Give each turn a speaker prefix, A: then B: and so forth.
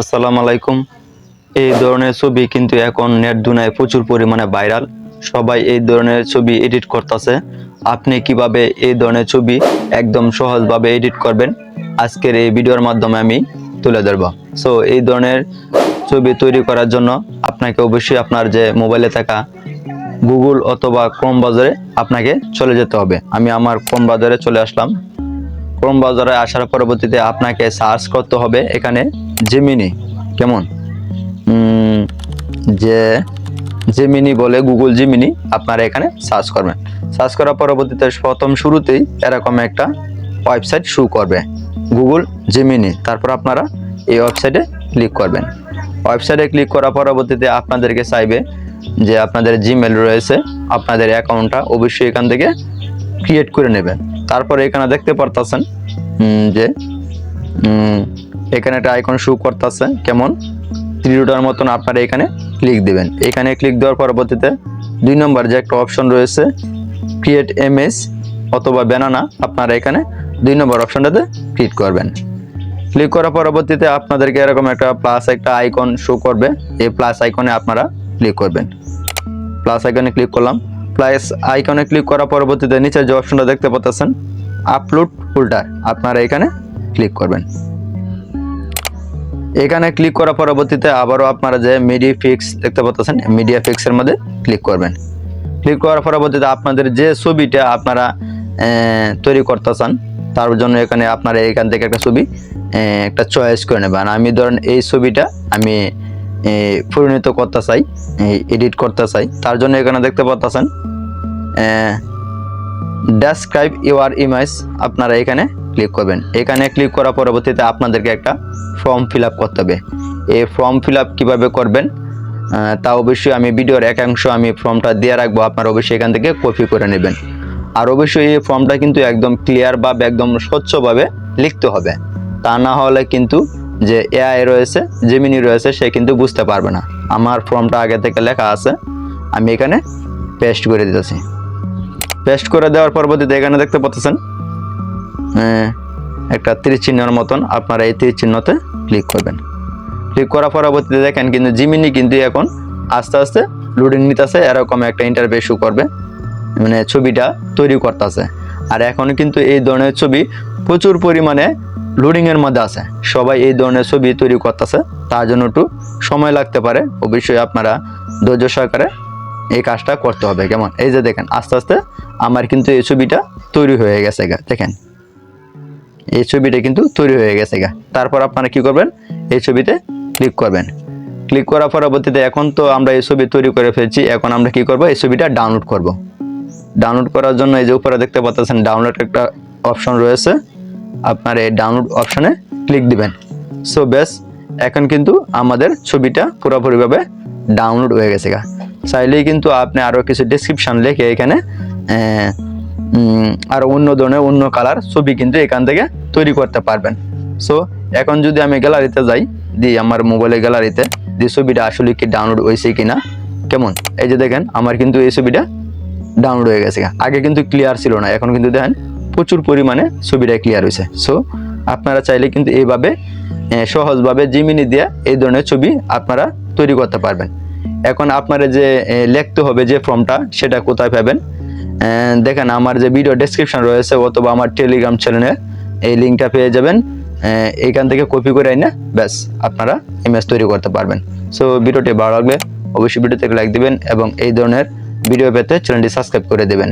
A: আসসালামু আলাইকুম। এই ধরনের ছবি কিন্তু এখন নেট দুনায় প্রচুর পরিমাণে ভাইরাল। সবাই এই ধরনের ছবি এডিট করতেছে। আপনি কীভাবে এই ধরনের ছবি একদম সহজভাবে এডিট করবেন? আজকের এই ভিডিওর মাধ্যমে আমি তুলে ধরব। সো এই ধরনের ছবি তৈরি করার জন্য আপনাকে অবশ্যই আপনার যে মোবাইলে থাকা গুগল অথবা ক্রোম বাজারে আপনাকে চলে যেতে হবে। আমি আমার ক্রোম বাজারে চলে আসলাম। ক্রোম বাজারে আসার পরবর্তীতে আপনাকে সার্চ করতে হবে এখানে জেমিনি কেমন? যে জেমিনি বলে গুগল জেমিনি আপনারা এখানে সার্চ করবেন। সার্চ করার পরবর্তীতে প্রথম শুরুতেই এরকম একটা ওয়েবসাইট শু করবে। গুগল জেমিনি তারপর আপনারা এই ওয়েবসাইটে ক্লিক করবেন। ওয়েবসাইটে ক্লিক করার পরবর্তীতে আপনাদেরকে চাইবে যে আপনাদের জিমেল রয়েছে, আপনাদের অ্যাকাউন্টটা অবশ্যই এখান থেকে ক্রিয়েট করে নেবেন। তারপরে এখানে দেখতে পারতেছেন যে এখানে একটা আইকন শো করতেছে, কেমন? ত্রিডার মতন আপনারা এখানে ক্লিক দিবেন। এখানে ক্লিক দেওয়ার পরবর্তীতে দুই নম্বর যে একটা অপশন রয়েছে ক্রিয়েট এমএস অথবা ব্যানানা আপনারা এখানে দুই নম্বর অপশনটাতে ক্লিক করবেন। ক্লিক করার পরবর্তীতে আপনাদেরকে এরকম একটা প্লাস একটা আইকন শো করবে। এই প্লাস আইকনে আপনারা ক্লিক করবেন। প্লাস আইকনে ক্লিক করলাম। প্লাস আইকনে ক্লিক করার পরবর্তীতে নিচে যে অপশনটা দেখতে পাচ্ছেন আপলোড ফোল্ডার আপনারা এখানে ক্লিক করবেন। এখানে ক্লিক করার পরবর্তীতে আবারও আপনারা যে মিডিয়া ফিক্স দেখতে পাচ্ছেন মিডিয়া ফিক্সের মধ্যে ক্লিক করবেন। ক্লিক করার পরবর্তীতে আপনাদের যে ছবিটা আপনারা তৈরি করতে চান, তার জন্য এখানে আপনারা এখান থেকে একটা ছবি একটা চয়েস করে নেবেন। আমি ধরেন এই ছবিটা আমি পরিণত করতে চাই এডিট করতে চাই, তার জন্য এখানে দেখতে পাচ্ছেন ডেসক্রাইব ইউর ইমেজ আপনারা এখানে ক্লিক করবেন। এখানে ক্লিক করার পরবর্তীতে আপনাদেরকে একটা ফর্ম ফিল করতে হবে। এই ফর্ম ফিল কীভাবে করবেন? তা অবশ্যই আমি ভিডিওর একাংশ আমি ফর্মটা দিয়ে রাখব। আপনারা অবশ্যই এখান থেকে কপি করে নেবেন। আর অবশ্যই এই ফর্মটা কিন্তু একদম ক্লিয়ার বা একদম স্বচ্ছভাবে লিখতে হবে। তা না হলে কিন্তু যে এআই রয়েছে জেমিনি রয়েছে, সে কিন্তু বুঝতে পারবে না। আমার ফর্মটা আগে থেকে লেখা আছে। আমি এখানে পেস্ট করে দিতেছি। পেস্ট করে দেওয়ার পরবর্তীতে এখানে দেখতে পাচ্ছেন আহ, একটা তীর চিহ্নের মতন আপনারা এই তীর চিহ্নতে ক্লিক করবেন। ক্লিক করার পরবর্তীতে দেখেন কিন্তু জিমিনি কিন্তু এখন আস্তে আস্তে লোডিং নিতেছে এরকম একটা ইন্টারভিউ শু করবে মানে ছবিটা তৈরি করতেছে। আর এখন কিন্তু এই ধরনের ছবি প্রচুর পরিমাণে লোডিংয়ের মধ্যে আছে। সবাই এই ধরনের ছবি তৈরি করতেছে তার জন্য একটু সময় লাগতে পারে। অবশ্যই আপনারা ধৈর্য সহকারে এই কাজটা করতে হবে, কেমন? এই যে দেখেন, আস্তে আস্তে আমার কিন্তু এই ছবিটা তৈরি হয়ে গেছে গা, দেখেন। এই ছবিটা কিন্তু তৈরি হয়ে গেছে গা। তারপর আপনারা কি করবেন? এই ছবিতে ক্লিক করবেন। ক্লিক করার পরবর্তীতে এখন তো আমরা এই ছবি তৈরি করে ফেলছি, এখন আমরা কি করব? এই ছবিটা ডাউনলোড করব। ডাউনলোড করার জন্য এই যে উপরে দেখতে পাচ্ছেন ডাউনলোড একটা অপশন রয়েছে। আপনার এই ডাউনলোড অপশনে ক্লিক দিবেন। সো বেশ, এখন কিন্তু আমাদের ছবিটা পুরোপুরিভাবে ডাউনলোড হয়ে গেছে গা। চাইলেই কিন্তু আপনি আরও কিছু ডেসক্রিপশন লিখে এখানে আর অন্য ধরনের, অন্য কালার ছবি কিন্তু এখান থেকে তৈরি করতে পারবেন। সো এখন যদি আমি গ্যালারিতে যাই দিই আমার মোবাইলের গ্যালারিতে যে ছবিটা আসলে কি ডাউনলোড হয়েছে কি না কেমন? এই যে দেখেন, আমার কিন্তু এই ছবিটা ডাউনলোড হয়ে গেছে আগে কিন্তু ক্লিয়ার ছিল না, এখন কিন্তু দেখেন, প্রচুর পরিমাণে ছবিটা ক্লিয়ার হয়েছে। সো আপনারা চাইলে কিন্তু এইভাবে সহজভাবে জিমিনি দিয়ে এই ধরনের ছবি আপনারা তৈরি করতে পারবেন। এখন আপনারা যে লিখতে হবে যে ফর্মটা, সেটা কোথায় পাবেন? দেখেন, আমার যে ভিডিও ডেসক্রিপশন রয়েছে অথবা আমার টেলিগ্রাম চ্যানেলে এই লিঙ্কটা পেয়ে যাবেন। এইখান থেকে কপি করে আইনা ব্যাস, আপনারা ইমেজ তৈরি করতে পারবেন। সো ভিডিওটি ভালো লাগলে অবশ্যই ভিডিও থেকে লাইক দেবেন এবং এই ধরনের ভিডিও পেতে চ্যানেলটি সাবস্ক্রাইব করে দেবেন।